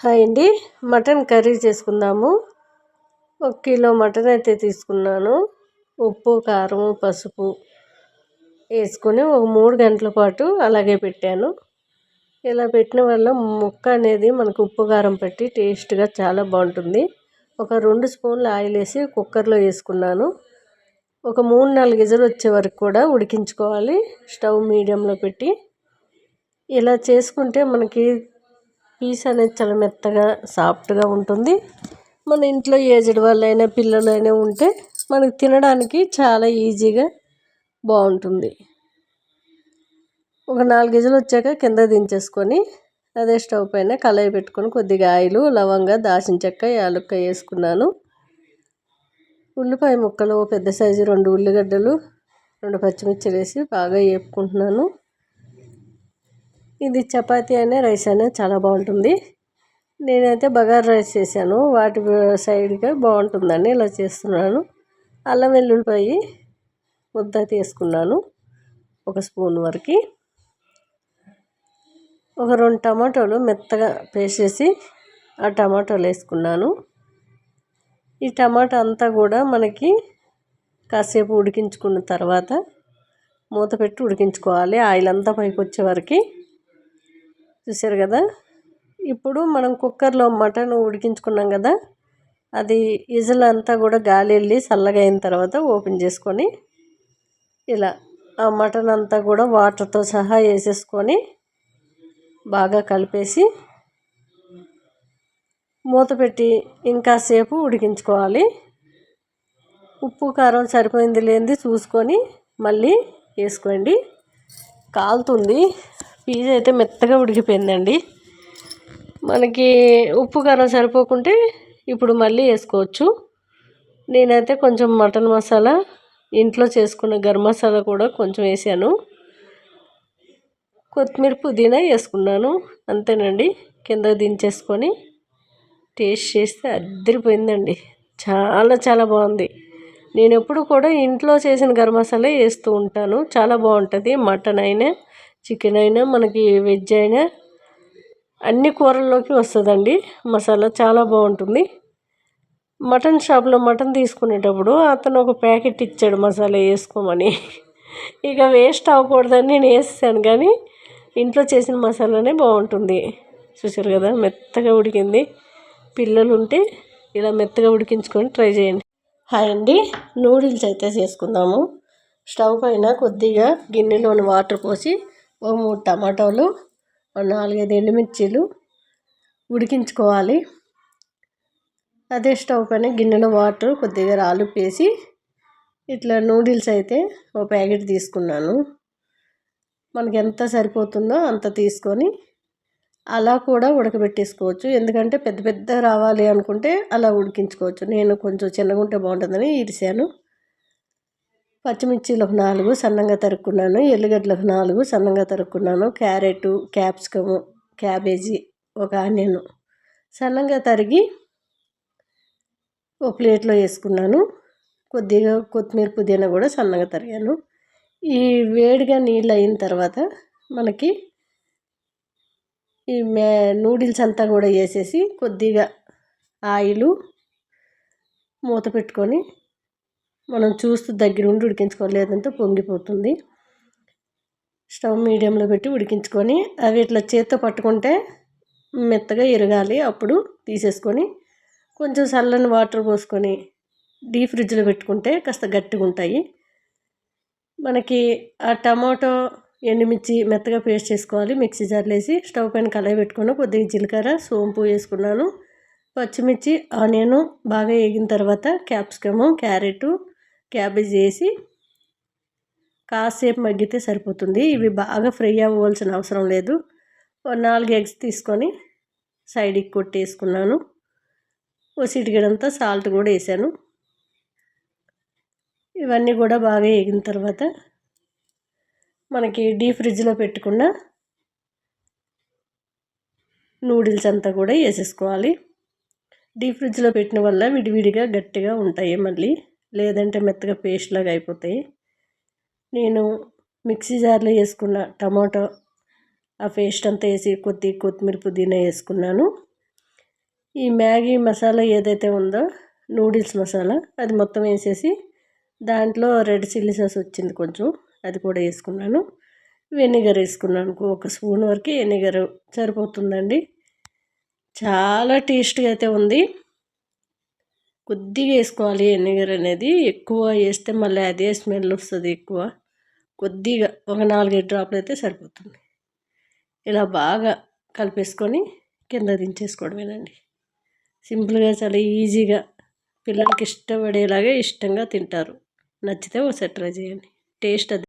Hi అండి. Mutton curry చేసుకుందాము. ఒక కిలో మటన్ అయితే తీసుకున్నాను. ఉప్పు కారం పసుపు వేసుకొని ఒక మూడు గంటల పాటు అలాగే పెట్టాను. ఇలా పెట్టిన వల్ల ముక్క అనేది మనకు ఉప్పు కారం పెట్టి టేస్ట్గా చాలా బాగుంటుంది. ఒక రెండు స్పూన్లు ఆయిల్ వేసి కుక్కర్లో వేసుకున్నాను. ఒక మూడు నాలుగు గిజలు వచ్చే వరకు కూడా ఉడికించుకోవాలి. స్టవ్ మీడియంలో పెట్టి. ఇలా చేసుకుంటే మనకి పీస్ అనేది చాలా మెత్తగా సాఫ్ట్గా ఉంటుంది. మన ఇంట్లో ఏజ్డ్ వాళ్ళైనా పిల్లలైనా ఉంటే మనకి తినడానికి చాలా ఈజీగా బాగుంటుంది. ఒక నాలుగు వచ్చాక కింద దించేసుకొని అదే స్టవ్ పైన కళాయి పెట్టుకొని కొద్దిగా ఆయిలు లవంగా దాచిన చెక్క యాలుక్క వేసుకున్నాను. ఉల్లిపాయ ముక్కలు పెద్ద సైజు రెండు ఉల్లిగడ్డలు రెండు పచ్చిమిర్చిలు వేసి బాగా వేపుకుంటున్నాను ఇది చపాతీ అయినా రైస్ అయినా చాలా బాగుంటుంది. నేనైతే బగార్ రైస్ చేశాను. వాటి సైడ్గా బాగుంటుందని ఇలా చేస్తున్నాను. అల్లం వెల్లుల్లిపాయి ముద్ద తీసుకున్నాను. ఒక స్పూన్ వరకు. ఒక రెండు టమాటోలు మెత్తగా పేస్ట్ చేసి ఆ టమాటోలు వేసుకున్నాను. ఈ టమాటా అంతా కూడా మనకి కాసేపు ఉడికించుకున్న తర్వాత మూత పెట్టి ఉడికించుకోవాలి. ఆయిల్ అంతా పైకి వచ్చే వరకు. చూసారు కదా? ఇప్పుడు మనం కుక్కర్లో మటన్ ఉడికించుకున్నాం కదా? అది ఇజల్ అంతా కూడా గాలి వెళ్ళి చల్లగా అయిన తర్వాత ఓపెన్ చేసుకొని ఇలా ఆ మటన్ అంతా కూడా వాటర్తో సహా వేసేసుకొని బాగా కలిపేసి మూత పెట్టి ఇంకాసేపు ఉడికించుకోవాలి. ఉప్పు కారం సరిపోయింది లేనిది చూసుకొని మళ్ళీ వేసుకోండి. కాలుతుంది. పీజు అయితే మెత్తగా ఉడికిపోయిందండి. మనకి ఉప్పు కారం సరిపోకుంటే ఇప్పుడు మళ్ళీ వేసుకోవచ్చు. నేనైతే కొంచెం మటన్ మసాలా ఇంట్లో చేసుకున్న గరం మసాలా కూడా కొంచెం వేసాను. కొత్తిమీర పుదీనా వేసుకున్నాను అంతేనండి. కింద దించేసుకొని టేస్ట్ చేస్తే అద్దరిపోయిందండి చాలా చాలా బాగుంది. నేను ఎప్పుడు కూడా ఇంట్లో చేసిన గరం మసాలా వేస్తూ ఉంటాను. చాలా బాగుంటుంది. మటన్ అయినా చికెన్ అయినా మనకి వెజ్ అయినా అన్ని కూరల్లోకి వస్తుందండి. మసాలా చాలా బాగుంటుంది. మటన్ షాప్లో మటన్ తీసుకునేటప్పుడు అతను ఒక ప్యాకెట్ ఇచ్చాడు మసాలా వేసుకోమని. ఇక వేస్ట్ అవ్వకూడదని నేను వేసాను కానీ ఇంట్లో చేసిన మసాలానే బాగుంటుంది. చూసారు కదా మెత్తగా ఉడికింది. పిల్లలు ఉంటే ఇలా మెత్తగా ఉడికించుకొని ట్రై చేయండి. హాయ్ అండి నూడిల్స్ అయితే చేసుకుందాము. స్టవ్ పైన కొద్దిగా గిన్నెలోని వాటర్ పోసి ఓ మూడు టమాటోలు నాలుగైదు ఎండుమిర్చీలు ఉడికించుకోవాలి. అదే స్టవ్ పైన గిన్నెలో వాటర్ కొద్దిగా రాళ్ళు వేసి ఇట్లా నూడిల్స్ అయితే ఒక ప్యాకెట్ తీసుకున్నాను. మనకి ఎంత సరిపోతుందో అంత తీసుకొని అలా కూడా ఉడకబెట్టేసుకోవచ్చు. ఎందుకంటే పెద్ద పెద్ద రావాలి అనుకుంటే అలా ఉడికించుకోవచ్చు. నేను కొంచెం చిన్నగా ఉంటే బాగుంటుందని ఇరిసాను పచ్చిమిర్చిలు ఒక నాలుగు సన్నంగా తరుక్కున్నాను. ఎల్లిగడ్డలు ఒక నాలుగు సన్నంగా తరుక్కున్నాను. క్యారెట్ క్యాప్సికము క్యాబేజీ ఒక ఆనియన్. సన్నంగా తరిగి ఒక ప్లేట్లో వేసుకున్నాను. కొద్దిగా కొత్తిమీర పుదీనా కూడా సన్నగా తరిగాను. ఈ వేడిగా నీళ్ళు అయిన తర్వాత మనకి ఈ మే నూడిల్స్ అంతా కూడా వేసేసి కొద్దిగా ఆయిలు మూత పెట్టుకొని మనం చూస్తూ దగ్గర ఉండి ఉడికించుకోవాలి లేదంటే పొంగిపోతుంది. స్టవ్ మీడియంలో పెట్టి ఉడికించుకొని అవి ఇట్లా చేత్తో పట్టుకుంటే మెత్తగా ఇరగాలి. అప్పుడు తీసేసుకొని కొంచెం చల్లని వాటర్ పోసుకొని డీప్ ఫ్రిడ్జ్లో పెట్టుకుంటే కాస్త గట్టిగా ఉంటాయి. మనకి ఆ టమాటో ఎండుమిర్చి మెత్తగా పేస్ట్ చేసుకోవాలి. మిక్సీ జార్లో వేసి స్టవ్ పైన కళాయి పెట్టుకున్నాను కొద్దిగా జీలకర్ర సోంపు వేసుకున్నాను. పచ్చిమిర్చి ఆనియన్ బాగా వేగిన తర్వాత క్యాప్సికము క్యారెట్ క్యాబేజ్ వేసి కాసేపు మగ్గితే సరిపోతుంది. ఇవి బాగా ఫ్రై అవ్వాల్సిన అవసరం లేదు. నాలుగు ఎగ్స్ తీసుకొని సైడ్కి కొట్టేసుకున్నాను. ఓ సిటిగడంతా సాల్ట్ కూడా వేసాను. ఇవన్నీ కూడా బాగా వేగిన తర్వాత మనకి డీప్ ఫ్రిడ్జ్లో పెట్టుకున్న నూడిల్స్ అంతా కూడా వేసేసుకోవాలి. డీప్ ఫ్రిడ్జ్లో పెట్టిన వల్ల విడివిడిగా గట్టిగా ఉంటాయి మళ్ళీ. లేదంటే మెత్తగా పేస్ట్ లాగా అయిపోతాయి. నేను మిక్సీ జార్లో వేసుకున్న టమాటో ఆ పేస్ట్ అంతా వేసి కొద్ది కొత్తిమీర పుదీనా వేసుకున్నాను. ఈ మ్యాగీ మసాలా ఏదైతే ఉందో నూడిల్స్ మసాలా అది మొత్తం వేసేసి దాంట్లో రెడ్ చిల్లీ సాస్ వచ్చింది కొంచెం అది కూడా వేసుకున్నాను. వెనిగర్ వేసుకున్నాను ఒక స్పూన్ వరకు వెనిగర్. సరిపోతుందండి. చాలా టేస్ట్గా అయితే ఉంది. కొద్దిగా వేసుకోవాలి వెనిగర్ అనేది ఎక్కువ వేస్తే మళ్ళీ అదే స్మెల్ వస్తుంది ఎక్కువ. కొద్దిగా ఒక నాలుగైదు డ్రాప్లు అయితే సరిపోతుంది. ఇలా బాగా కలిపేసుకొని కింద దించేసుకోవడమేనండి. సింపుల్గా చాలా ఈజీగా పిల్లలకి ఇష్టపడేలాగా ఇష్టంగా తింటారు. నచ్చితే ఒకసారి ట్రై చేయండి. టేస్ట్ అది